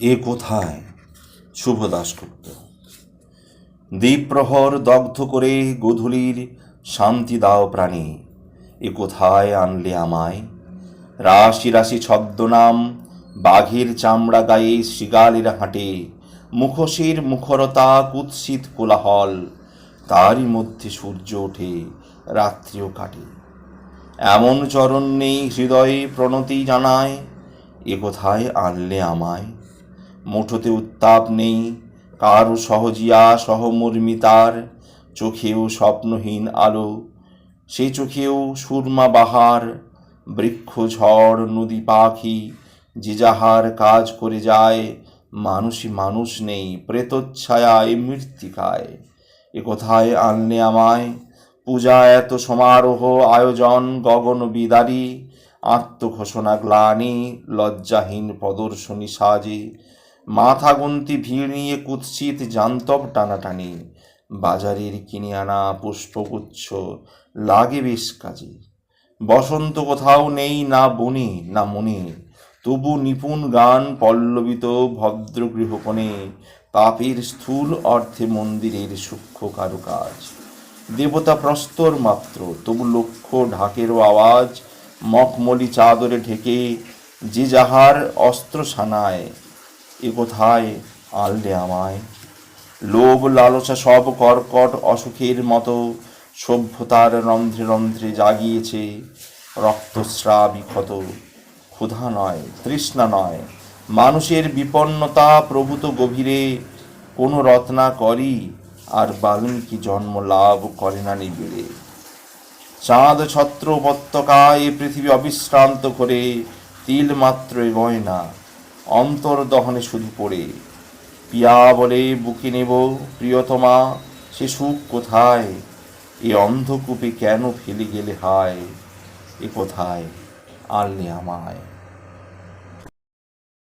এ কোথায়? শুভ দাশগুপ্ত। দ্বীপ্রহর দগ্ধ করে গোধূলির শান্তি দাও প্রাণী। এ কোথায় আনলে আমায়? রাশি রাশি ছদ্মনাম, বাঘের চামড়া গায়ে শৃগালের হাঁটে, মুখোশের মুখরতা কুৎসিত কোলাহল তারই মধ্যে সূর্য ওঠে, রাত্রিও কাটে। এমন চরণ নেই হৃদয়ে প্রণতি জানায়, এ কোথায় আনলে আমায়? মুঠোতে উত্তাপ নেই কারও সহজিয়া সহমর্মিতার চোখেও স্বপ্নহীন আলো, সে চোখেও সুরমা বাহার, বৃক্ষ ঝড়, নদী পাখি, যে যাহার কাজ করে যায়, মানুষই মানুষ নেই, প্রেতচ্ছায়ায় মৃত্তিকায়। এ কোথায় আনলে আমায়, পূজা এত সমারোহ, আয়োজন গগন বিদারী, আত্মঘোষণা গ্লানি, লজ্জাহীন প্রদর্শনী সাজে মাথা গুনতি ভিড় নিয়ে কুৎসিত জান্তব টানাটানি। বাজারের কিনে আনা পুষ্পগুচ্ছ লাগে বেশ কাজে। বসন্ত কোথাও নেই না বনে, না মনে। তবু নিপুণ গান পল্লবিত ভদ্র গৃহকোণে তাপের স্থূল অর্থে মন্দিরের সূক্ষ্ম কারুকাজ। দেবতা প্রস্তর মাত্র, তবু লক্ষ্য ঢাকেরও আওয়াজ, মখমলি চাদরে ঢেকে যে যাহার অস্ত্র সানায় এ কোথায়? আললে আমায়। লোভ, লালসা, সব কর্কট অসুখের মতো সভ্যতার রন্ধ্রে রন্ধ্রে জাগিয়েছে রক্তস্রাবী ক্ষত ক্ষুধা নয়, তৃষ্ণা নয়। মানুষের বিপন্নতা প্রভূত গভীরে কোনো রত্না করি আর বাল্মীকি জন্ম লাভ করে না নিবিড়ে। চাঁদ ছত্র উপত্যকায় পৃথিবী অবিশ্রান্ত করে তিল মাত্র এগোয় না। অন্তর দহনে শুধু পড়ে। পিয়া বলে, বুকে নেব, প্রিয়তমা, সে সুখ কোথায়? এ অন্ধকূপে কেন ফেলে গেলে হায়? এ কোথায়? আনলে আমায়।